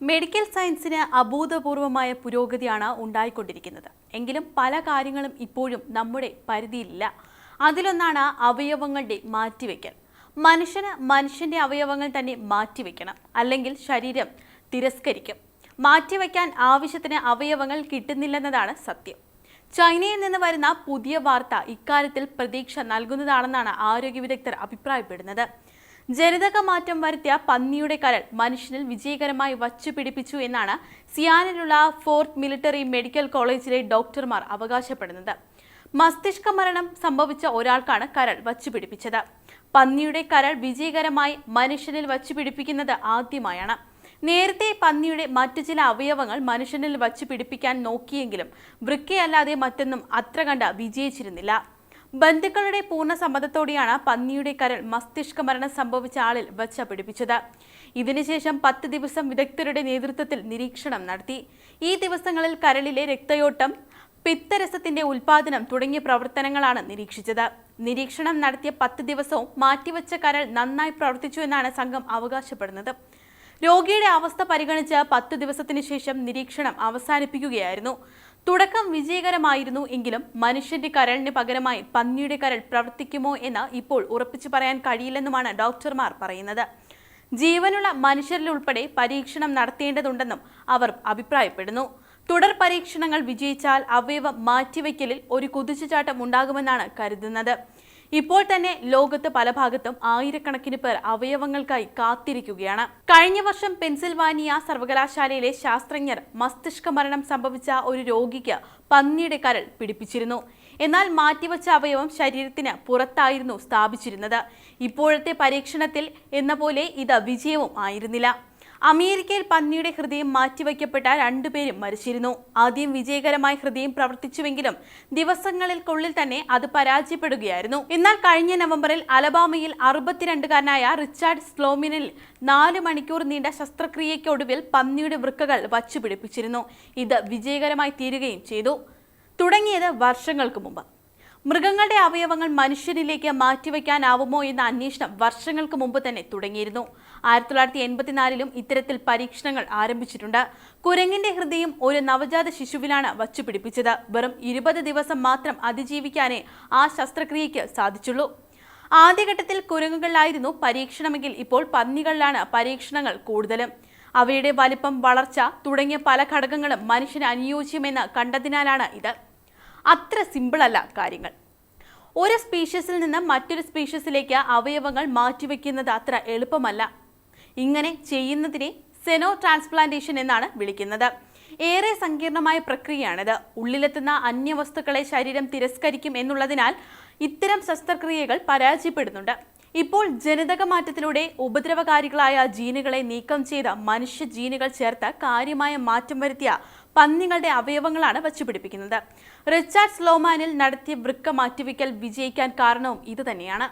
Medical സയൻസിന് അഭൂതപൂർവമായ പുരോഗതിയാണ് ഉണ്ടായിക്കൊണ്ടിരിക്കുന്നത്. എങ്കിലും പല കാര്യങ്ങളും ഇപ്പോഴും നമ്മുടെ പരിധിയിലില്ല. അതിലൊന്നാണ് അവയവങ്ങളുടെ മാറ്റിവെക്കൽ. മനുഷ്യന് മനുഷ്യന്റെ അവയവങ്ങൾ തന്നെ മാറ്റിവെക്കണം. അല്ലെങ്കിൽ ശരീരം തിരസ്കരിക്കും. മാറ്റിവെക്കാൻ ആവശ്യത്തിന് അവയവങ്ങൾ കിട്ടുന്നില്ലെന്നതാണ് സത്യം. ചൈനയിൽ നിന്ന് വരുന്ന പുതിയ വാർത്ത ഇക്കാര്യത്തിൽ പ്രതീക്ഷ നൽകുന്നതാണെന്നാണ് ആരോഗ്യ വിദഗ്ധർ അഭിപ്രായപ്പെടുന്നത്. ജനിതക മാറ്റം വരുത്തിയ പന്നിയുടെ കരൾ മനുഷ്യനിൽ വിജയകരമായി വച്ചു പിടിപ്പിച്ചു എന്നാണ് സിയാനിലുള്ള ഫോർത്ത് മിലിറ്ററി മെഡിക്കൽ കോളേജിലെ ഡോക്ടർമാർ അവകാശപ്പെടുന്നത്. മസ്തിഷ്ക മരണം സംഭവിച്ച ഒരാൾക്കാണ് കരൾ വച്ചുപിടിപ്പിച്ചത്. പന്നിയുടെ കരൾ വിജയകരമായി മനുഷ്യനിൽ വച്ചുപിടിപ്പിക്കുന്നത് ആദ്യമായാണ്. നേരത്തെ പന്നിയുടെ മറ്റു ചില അവയവങ്ങൾ മനുഷ്യനിൽ വച്ചു പിടിപ്പിക്കാൻ നോക്കിയെങ്കിലും വൃക്കയല്ലാതെ മറ്റൊന്നും അത്ര കണ്ട വിജയിച്ചിരുന്നില്ല. ബന്ധുക്കളുടെ പൂർണ സമ്മതത്തോടെയാണ് പന്നിയുടെ കരൾ മസ്തിഷ്ക മരണം സംഭവിച്ച ആളിൽ വച്ച പിടിപ്പിച്ചത്. ഇതിനുശേഷം പത്ത് ദിവസം വിദഗ്ധരുടെ നേതൃത്വത്തിൽ നിരീക്ഷണം നടത്തി. ഈ ദിവസങ്ങളിൽ കരളിലെ രക്തയോട്ടം പിത്തരസത്തിന്റെ ഉൽപാദനം തുടങ്ങിയ പ്രവർത്തനങ്ങളാണ് നിരീക്ഷിച്ചത്. നിരീക്ഷണം നടത്തിയ പത്ത് ദിവസവും മാറ്റിവച്ച കരൾ നന്നായി പ്രവർത്തിച്ചു എന്നാണ് സംഘം അവകാശപ്പെടുന്നത്. രോഗിയുടെ അവസ്ഥ പരിഗണിച്ച് പത്ത് ദിവസത്തിന് ശേഷം നിരീക്ഷണം അവസാനിപ്പിക്കുകയായിരുന്നു. തുടക്കം വിജയകരമായിരുന്നു എങ്കിലും മനുഷ്യന്റെ കരളിന് പകരമായി പന്നിയുടെ കരൾ പ്രവർത്തിക്കുമോ എന്ന് ഇപ്പോൾ ഉറപ്പിച്ചു പറയാൻ കഴിയില്ലെന്നുമാണ് ഡോക്ടർമാർ പറയുന്നത്. ജീവനുള്ള മനുഷ്യരിലുൾപ്പെടെ പരീക്ഷണം നടത്തേണ്ടതുണ്ടെന്നും അവർ അഭിപ്രായപ്പെടുന്നു. തുടർ പരീക്ഷണങ്ങൾ വിജയിച്ചാൽ അവയവം മാറ്റിവെക്കലിൽ ഒരു കുതിച്ചുചാട്ടം ഉണ്ടാകുമെന്നാണ് കരുതുന്നത്. ഇപ്പോൾ തന്നെ ലോകത്ത് പല ഭാഗത്തും ആയിരക്കണക്കിന് പേർ അവയവങ്ങൾക്കായി കാത്തിരിക്കുകയാണ്. കഴിഞ്ഞ വർഷം പെൻസിൽവാനിയ സർവകലാശാലയിലെ ശാസ്ത്രജ്ഞർ മസ്തിഷ്ക മരണം സംഭവിച്ച ഒരു രോഗിക്ക് പന്നിയുടെ കരൾ പിടിപ്പിച്ചിരുന്നു. എന്നാൽ മാറ്റിവച്ച അവയവം ശരീരത്തിന് പുറത്തായിരുന്നു സ്ഥാപിച്ചിരുന്നത്. ഇപ്പോഴത്തെ പരീക്ഷണത്തിൽ എന്ന പോലെ ഇത് വിജയവും ആയിരുന്നില്ല. അമേരിക്കയിൽ പന്നിയുടെ ഹൃദയം മാറ്റിവയ്ക്കപ്പെട്ട രണ്ടുപേരും മരിച്ചിരുന്നു. ആദ്യം വിജയകരമായി ഹൃദയം പ്രവർത്തിച്ചുവെങ്കിലും ദിവസങ്ങൾക്കുള്ളിൽ തന്നെ അത് പരാജയപ്പെടുകയായിരുന്നു. എന്നാൽ കഴിഞ്ഞ നവംബറിൽ അലബാമയിൽ അറുപത്തിരണ്ടുകാരനായ റിച്ചാർഡ് സ്ലോമിനിൽ നാല് മണിക്കൂർ നീണ്ട ശസ്ത്രക്രിയയ്ക്കൊടുവിൽ പന്നിയുടെ വൃക്കകൾ വച്ചുപിടിപ്പിച്ചിരുന്നു. ഇത് വിജയകരമായി തീരുകയും ചെയ്തു. തുടങ്ങിയത് വർഷങ്ങൾക്ക് മുമ്പ്. മൃഗങ്ങളുടെ അവയവങ്ങൾ മനുഷ്യരിലേക്ക് മാറ്റിവെക്കാനാവുമോ എന്ന അന്വേഷണം വർഷങ്ങൾക്ക് മുമ്പ് തന്നെ തുടങ്ങിയിരുന്നു. ആയിരത്തി തൊള്ളായിരത്തി എൺപത്തിനാലിലും ഇത്തരത്തിൽ പരീക്ഷണങ്ങൾ ആരംഭിച്ചിട്ടുണ്ട്. കുരങ്ങിന്റെ ഹൃദയം ഒരു നവജാത ശിശുവിലാണ് വച്ചുപിടിപ്പിച്ചത്. വെറും ഇരുപത് ദിവസം മാത്രം അതിജീവിക്കാനേ ആ ശസ്ത്രക്രിയയ്ക്ക് സാധിച്ചുള്ളൂ. ആദ്യഘട്ടത്തിൽ കുരങ്ങുകളിലായിരുന്നു പരീക്ഷണമെങ്കിൽ ഇപ്പോൾ പന്നികളിലാണ് പരീക്ഷണങ്ങൾ കൂടുതലും. അവയുടെ വലിപ്പം വളർച്ച തുടങ്ങിയ പല ഘടകങ്ങളും മനുഷ്യന് അനുയോജ്യമെന്ന് കണ്ടതിനാലാണ് ഇത്. അത്ര സിമ്പിളല്ല കാര്യങ്ങൾ. ഒരു സ്പീഷ്യസിൽ നിന്ന് മറ്റൊരു സ്പീഷ്യസിലേക്ക് അവയവങ്ങൾ മാറ്റിവെക്കുന്നത് അത്ര എളുപ്പമല്ല. ഇങ്ങനെ ചെയ്യുന്നതിനെ സെനോ ട്രാൻസ്പ്ലാന്റേഷൻ എന്നാണ് വിളിക്കുന്നത്. ഏറെ സങ്കീർണമായ പ്രക്രിയയാണിത്. ഉള്ളിലെത്തുന്ന അന്യവസ്തുക്കളെ ശരീരം തിരസ്കരിക്കും എന്നുള്ളതിനാൽ ഇത്തരം ശസ്ത്രക്രിയകൾ പരാജയപ്പെടുന്നുണ്ട്. ഇപ്പോൾ ജനിതക മാറ്റത്തിലൂടെ ഉപദ്രവകാരികളായ ജീനുകളെ നീക്കം ചെയ്ത മനുഷ്യ ജീനുകൾ ചേർത്ത് കാര്യമായ മാറ്റം വരുത്തിയ പന്നികളുടെ അവയവങ്ങളാണ് വച്ചുപിടിപ്പിക്കുന്നത്. റിച്ചാർഡ് സ്ലോമാനിൽ നടത്തിയ വൃക്ക മാറ്റിവെക്കൽ വിജയിക്കാൻ കാരണവും ഇതുതന്നെയാണ്.